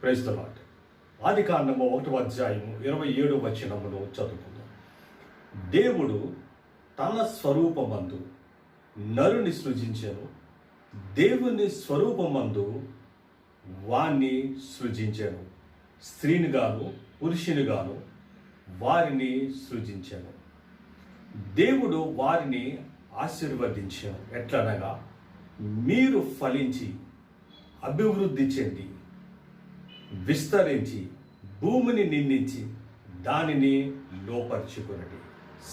క్రైస్తలాట్ ఆది కాండము ఒకటో అధ్యాయము ఇరవై ఏడు వచనమును చదువుకుందాం. దేవుడు తన స్వరూపమందు నరుని సృజించాను. దేవుని స్వరూపమందు వాణ్ణి సృజించాను. స్త్రీని గాను పురుషుని గాను వారిని సృజించాను. దేవుడు వారిని ఆశీర్వదించాను. ఎట్లనగా మీరు ఫలించి అభివృద్ధి చెంది విస్తరించి భూమిని నిందించి దానిని లోపరుచుకునడి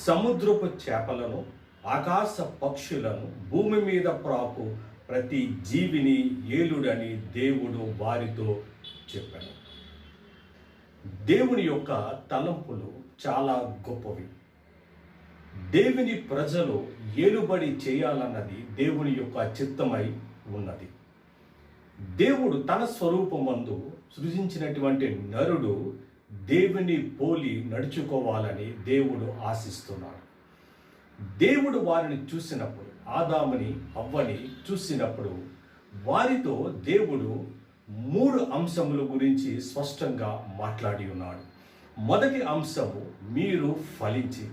సముద్రపు చేపలను ఆకాశ పక్షులను భూమి మీద ప్రాకు ప్రతి జీవిని ఏలుడని దేవుడు వారితో చెప్పాడు. దేవుని యొక్క తలంపులు చాలా గొప్పవి. దేవుని ప్రజలు ఏలుబడి చేయాలన్నది దేవుని యొక్క చిత్తమై ఉన్నది. దేవుడు తన స్వరూపమందు సృజించినటువంటి నరుడు దేవుని పోలి నడుచుకోవాలని దేవుడు ఆశిస్తున్నాడు. దేవుడు వారిని చూసినప్పుడు ఆదాముని అవ్వని చూసినప్పుడు వారితో దేవుడు మూడు అంశముల గురించి స్పష్టంగా మాట్లాడి ఉన్నాడు. మొదటి అంశము మీరు ఫలించి.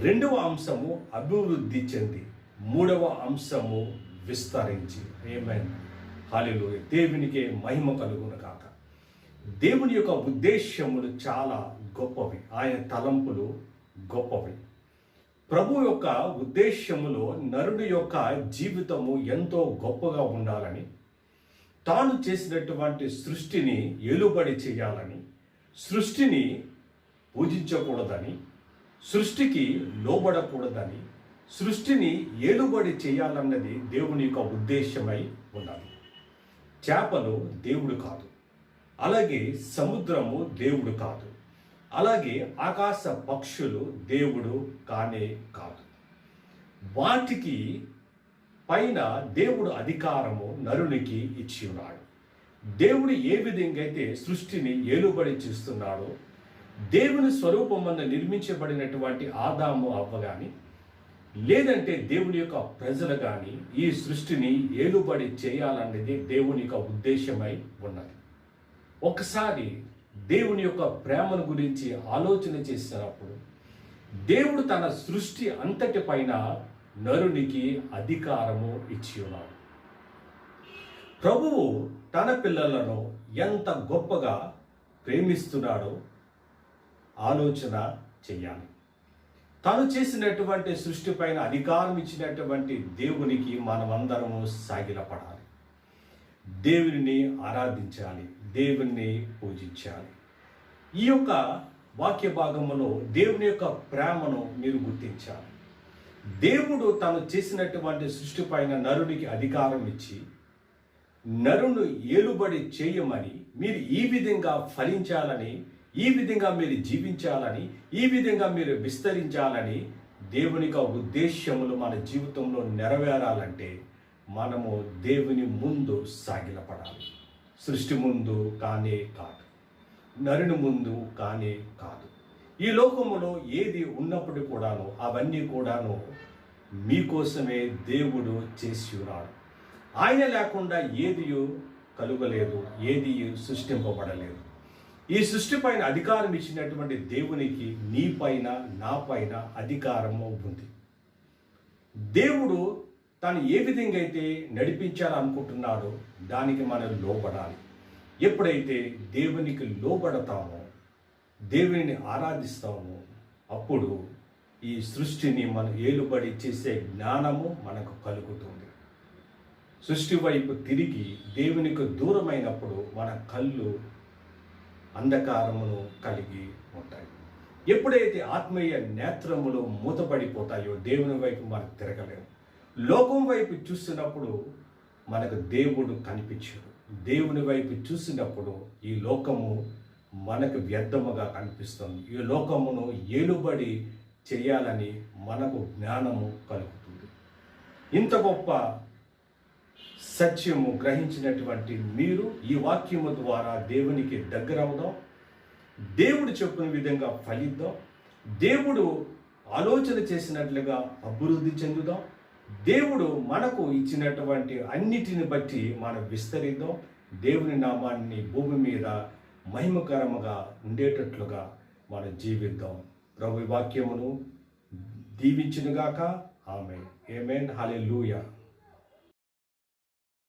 రెండవ అంశము అభివృద్ధి చెంది. మూడవ అంశము విస్తరించి. ఏమైంది హాలిలో దేవునికే మహిమ కలుగును కాక దేవుని యొక్క ఉద్దేశ్యములు చాలా గొప్పవి. ఆయన తలంపులు గొప్పవి. ప్రభు యొక్క ఉద్దేశ్యములో నరుడి యొక్క జీవితము ఎంతో గొప్పగా ఉండాలని తాను చేసినటువంటి సృష్టిని ఏలుబడి చేయాలని సృష్టిని పూజించకూడదని సృష్టికి లోబడకూడదని సృష్టిని ఏలుబడి చేయాలన్నది దేవుని యొక్క ఉద్దేశమై ఉన్నది. చేపలు దేవుడు కాదు. అలాగే సముద్రము దేవుడు కాదు. అలాగే ఆకాశ పక్షులు దేవుడు కానే కాదు. వాటికి పైన దేవుడు అధికారము నరునికి ఇచ్చి ఉన్నాడు. దేవుడు ఏ విధంగా అయితే సృష్టిని ఏలుబడి చేస్తున్నాడో దేవుని స్వరూపమందు నిర్మించబడినటువంటి ఆదాము అవ్వగాని లేదంటే దేవుని యొక్క ప్రజలు కానీ ఈ సృష్టిని ఏలుబడి చేయాలనేది దేవుని యొక్క ఉద్దేశమై ఉన్నది. ఒకసారి దేవుని యొక్క ప్రేమను గురించి ఆలోచన చేసినప్పుడు దేవుడు తన సృష్టి అంతటి పైన నరునికి అధికారము ఇచ్చి ఉన్నాడు. ప్రభువు తన పిల్లలను ఎంత గొప్పగా ప్రేమిస్తున్నాడో ఆలోచన చేయాలి. తను చేసినటువంటి సృష్టి పైన అధికారం ఇచ్చినటువంటి దేవునికి మనమందరము సాగిలపడాలి. దేవుని ఆరాధించాలి దేవుణ్ణి పూజించాలి. ఈ యొక్క వాక్య భాగంలో దేవుని యొక్క ప్రేమను మీరు గుర్తించాలి. దేవుడు తను చేసినటువంటి సృష్టి పైన నరునికి అధికారం ఇచ్చి నరును ఏలుబడి చేయమని మీరు ఈ విధంగా ఫలించాలని ఈ విధంగా మీరు జీవించాలని ఈ విధంగా మీరు విస్తరించాలని దేవుని యొక్క ఉద్దేశ్యములు మన జీవితంలో నెరవేరాలంటే మనము దేవుని ముందు సాగిలపడాలి. సృష్టి ముందు కానే కాదు. నరుని ముందు కానే కాదు. ఈ లోకములో ఏది ఉన్నప్పుడు కూడాను అవన్నీ కూడాను మీకోసమే దేవుడు చేసి ఉన్నాడు ఆయన లేకుండా ఏది కలుగలేదు ఏది సృష్టింపబడలేదు. ఈ సృష్టి పైన అధికారం ఇచ్చినటువంటి దేవునికి నీ పైన నా పైన అధికారం ఉంది. దేవుడు తను ఏ విధంగా అయితే నడిపించాలనుకుంటున్నాడో దానికి మనం లోపడాలి ఎప్పుడైతే దేవునికి లోబడతామో దేవుని ఆరాధిస్తామో అప్పుడు ఈ సృష్టిని మనం ఏలుబడి చేసే జ్ఞానము మనకు కలుగుతుంది. సృష్టి వైపు తిరిగి దేవునికి దూరమైనప్పుడు మన కళ్ళు అంధకారమును కలిగి ఉంటాయి. ఎప్పుడైతే ఆత్మీయ నేత్రములు మూతపడిపోతాయో దేవుని వైపు మనకు తిరగలేము. లోకం వైపు చూసినప్పుడు మనకు దేవుడు కనిపించడు. దేవుని వైపు చూసినప్పుడు ఈ లోకము మనకు వ్యర్థముగా కనిపిస్తుంది. ఈ లోకమును ఏలుబడి చేయాలని మనకు జ్ఞానము కలుగుతుంది. ఇంత గొప్ప సత్యము గ్రహించినటువంటి మీరు ఈ వాక్యము ద్వారా దేవునికి దగ్గర అవుదాం. దేవుడు చెప్పిన విధంగా ఫలిద్దాం. దేవుడు ఆలోచన చేసినట్లుగా అభివృద్ధి చెందుదాం. దేవుడు మనకు ఇచ్చినటువంటి అన్నిటిని బట్టి మనం విస్తరిద్దాం. దేవుని నామాన్ని భూమి మీద మహిమకరముగా ఉండేటట్లుగా మనం జీవిద్దాం. ప్రభు వాక్యమును దీవించినగాక. ఆమె ఏమేన్ హాలెలూయా